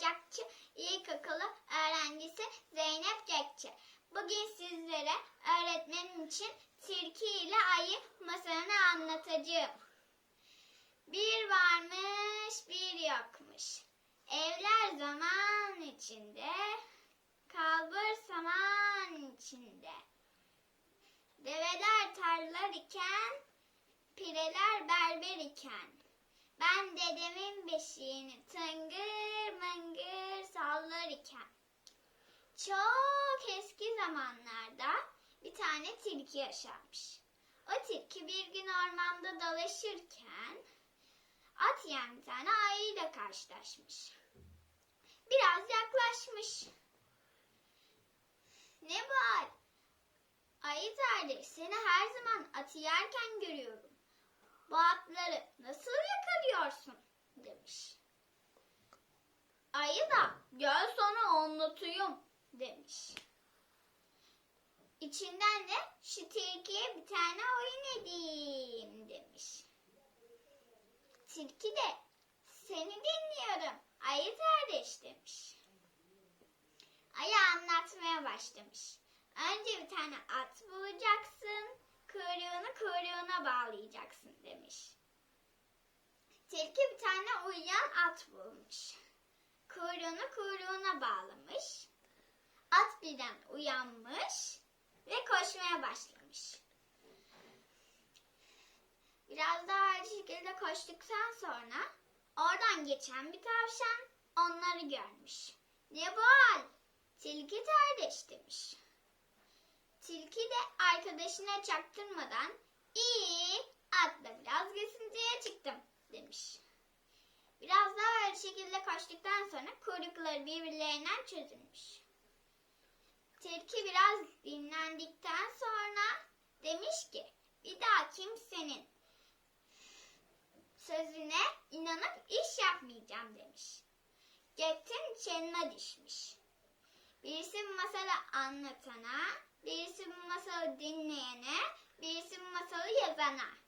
Ocakçı İlkokulu öğrencisi Zeynep Gökçe. Bugün sizlere öğretmenim için tilki ayı masalını anlatacağım. Bir varmış, bir yokmuş. Evler zaman içinde, kalbur saman içinde. Develer tarlar iken, pireler berber iken. Ben dedemin beşiğini tıngır mıngır sallar iken. Çok eski zamanlarda bir tane tilki yaşarmış. O tilki bir gün ormanda dolaşırken at yiyen bir tane ayıyla karşılaşmış. Biraz yaklaşmış. Ne var? Ayı kardeş seni her zaman atı yerken görüyorum. Bu atları nasıl yakalıyorsun? demiş. Ayı da gel sana anlatayım demiş. İçinden de şu tilkiye bir tane oyun edeyim demiş. Tilki de seni dinliyorum ayı kardeş demiş. Ayı anlatmaya başlamış. Önce bir tane at bulacaksın, kuyruğunu kuyruğuna bağlayacaksın demiş. Tilki bir tane uyuyan at bulmuş. Kuyruğunu kuyruğuna bağlamış. At birden uyanmış ve koşmaya başlamış. Biraz daha aynı şekilde koştuktan sonra oradan geçen bir tavşan onları görmüş. Ne bu hal? Tilki kardeş demiş. Tilki de arkadaşına çaktırmadan iyi atla biraz gezintiye çıktım demiş. Biraz daha öyle şekilde koştuktan sonra kuyrukları birbirlerinden çözülmüş. Tilki biraz dinlendikten sonra demiş ki bir daha kimsenin sözüne inanıp iş yapmayacağım demiş. Gökten çenine düşmüş. Birisi bu masalı anlatana, birisi bu masalı dinleyene, birisi bu masalı yazana.